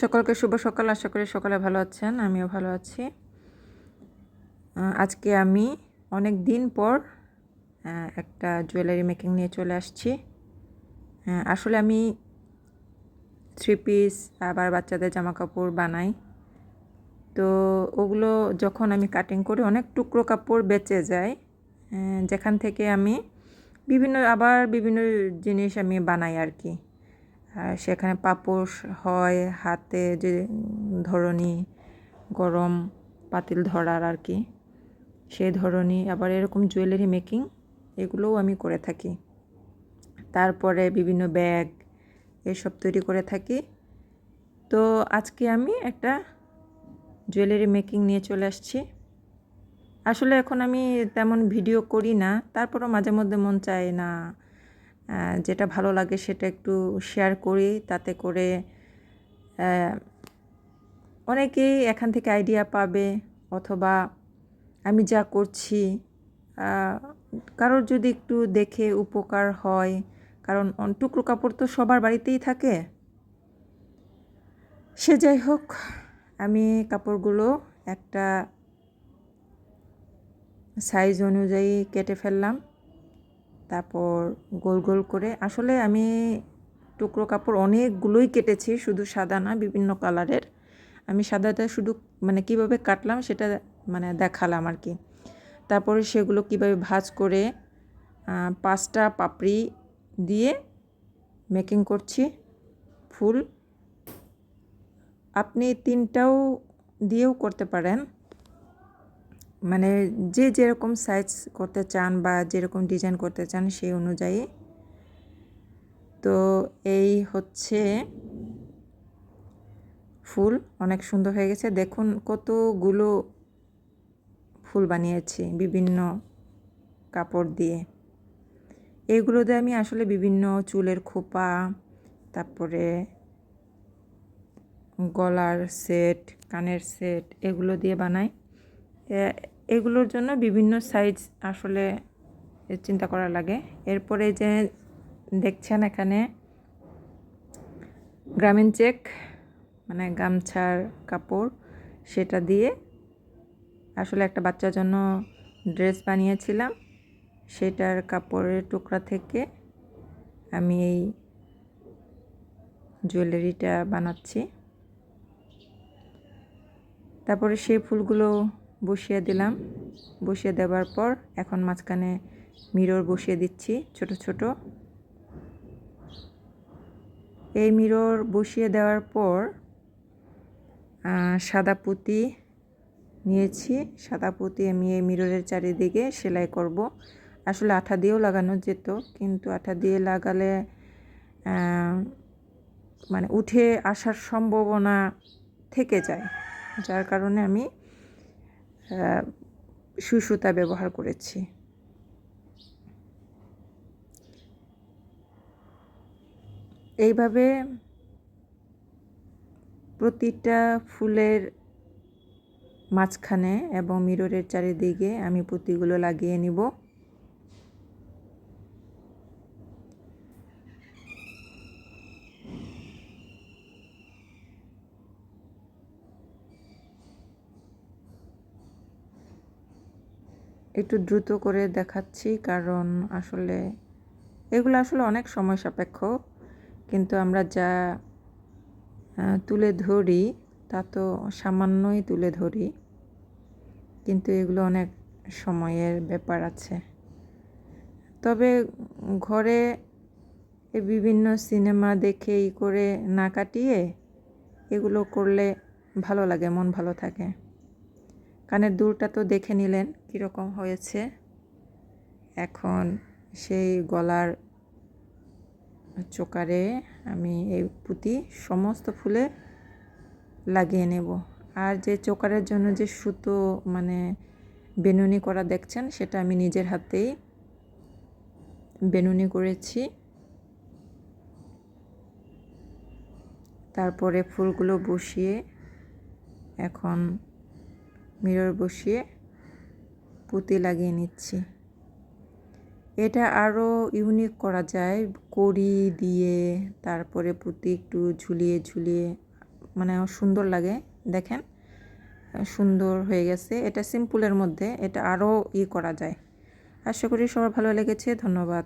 সকলকে শুভ সকাল। আশা করি সকালে ভালো আছেন, আমিও ভালো আছি। আজকে আমি অনেক দিন পর একটা জুয়েলারি মেকিং নিয়ে চলে আসছি। আসলে আমি থ্রি পিস আবার বাচ্চাদের জামা কাপড় বানাই। তো ওগুলো যখন আমি কাটিং করি, অনেক টুকরো কাপড় বেঁচে যায়। যেখান থেকে আমি বিভিন্ন, আবার বিভিন্ন জিনিস আমি বানাই আর কি। সেখানে পাপোশ হয়, হাতে যে ধরনী গরম পাতিল ধরার আর কি, সেই ধরনী আবার এরকম জুয়েলারি মেকিং এগুলোও আমি করে থাকি। তারপরে বিভিন্ন ব্যাগ এসব তৈরি করে থাকি। তো আজকে আমি একটা জুয়েলারি মেকিং নিয়ে চলে আসছি। আসলে এখন আমি তেমন ভিডিও করি না, তারপরও মাঝে মধ্যে মন চায় না যেটা ভালো লাগে সেটা একটু শেয়ার করি, তাতে করে অনেকেই এখান থেকে আইডিয়া পাবে অথবা আমি যা করছি কারোর যদি একটু দেখে উপকার হয়, কারণ টুকরো কাপড় তো সবার বাড়িতেই থাকে। সে যাই হোক, আমি কাপড়গুলো একটা সাইজ অনুযায়ী কেটে ফেললাম। তারপর গোল গোল করে আসলে আমি টুকরো কাপড় অনেকগুলোই কেটেছি, শুধু সাদা না, বিভিন্ন কালারের। আমি সাদাটা শুধু মানে কীভাবে কাটলাম সেটা মানে দেখালাম আর কি। তারপরে সেগুলো কীভাবে ভাজ করে পাঁচটা পাপড়ি দিয়ে মেকিং করছি ফুল। আপনি তিনটাও দিয়েও করতে পারেন। মানে যে যেরকম সাইজ করতে চান বা যেরকম ডিজাইন করতে চান সেই অনুযায়ী। তো এই হচ্ছে ফুল, অনেক সুন্দর হয়ে গেছে। দেখুন কতগুলো ফুল বানিয়েছি বিভিন্ন কাপড় দিয়ে। এইগুলো দিয়ে আমি আসলে বিভিন্ন চুলের খোপা, তারপরে গলার সেট কানের সেট এগুলো দিয়ে বানাই। এগুলোর জন্য বিভিন্ন সাইজ আসলে চিন্তা করা লাগে। এরপরে যে দেখছেন এখানে গ্রামীণ চেক মানে গামছার কাপড়, সেটা দিয়ে আসলে একটা বাচ্চার জন্য ড্রেস বানিয়েছিলাম। সেটার কাপড়ের টুকরা থেকে আমি এই জুয়েলারিটা বানাচ্ছি। তারপরে সেই ফুলগুলো বসিয়ে দিলাম। বসিয়ে দেওয়ার পর এখন মাঝখানে মিরর বসিয়ে দিচ্ছি, ছোট ছোট। এই মিরর বসিয়ে দেওয়ার পর সাদা পুঁতি নিয়েছি। সাদা পুঁতি আমি এই মিররের চারিদিকে সেলাই করব। আসলে আঠা দিয়েও লাগানো যেত, কিন্তু আঠা দিয়ে লাগালে মানে উঠে আসার সম্ভাবনা থেকে যায়। যার কারণে আমি আহ, সুই সুতা ব্যবহার করেছি। এইভাবে প্রতিটা ফুলের মাঝখানে এবং মিররের চারিদিকে আমি পুঁতিগুলো লাগিয়ে নিব। একটু দ্রুত করে দেখাচ্ছি, কারণ আসলে এগুলো আসলে অনেক সময় সাপেক্ষ। কিন্তু আমরা যা তুলে ধরি তা তো সামান্যই তুলে ধরি। কিন্তু এগুলো অনেক সময়ের ব্যাপার আছে। তবে ঘরে বিভিন্ন সিনেমা দেখে ই করে না কাটিয়ে এগুলো করলে ভালো লাগে, মন ভালো থাকে। কানের দুলটা তো দেখে নিলেন। কীরকম হয়েছে? এখন সেই গলার চোকারে আমি এই পুঁতি সমস্ত ফুলে লাগিয়ে নেব। আর যে চোকারের জন্য যে সুতো মানে বেনুনি করা দেখছেন, সেটা আমি নিজের হাতেই বেনুনি করেছি। তারপরে ফুলগুলো বসিয়ে, এখন মিরর বসিয়ে পুঁতি লাগিয়ে নিচ্ছি। এটা আরও ইউনিক করা যায়। কড়ি দিয়ে তারপরে পুঁতি একটু ঝুলিয়ে ঝুলিয়ে মানে সুন্দর লাগে। দেখেন, সুন্দর হয়ে গেছে। এটা সিম্পলের মধ্যে এটা আরও ই করা যায়। আশা করি সবার ভালো লেগেছে। ধন্যবাদ।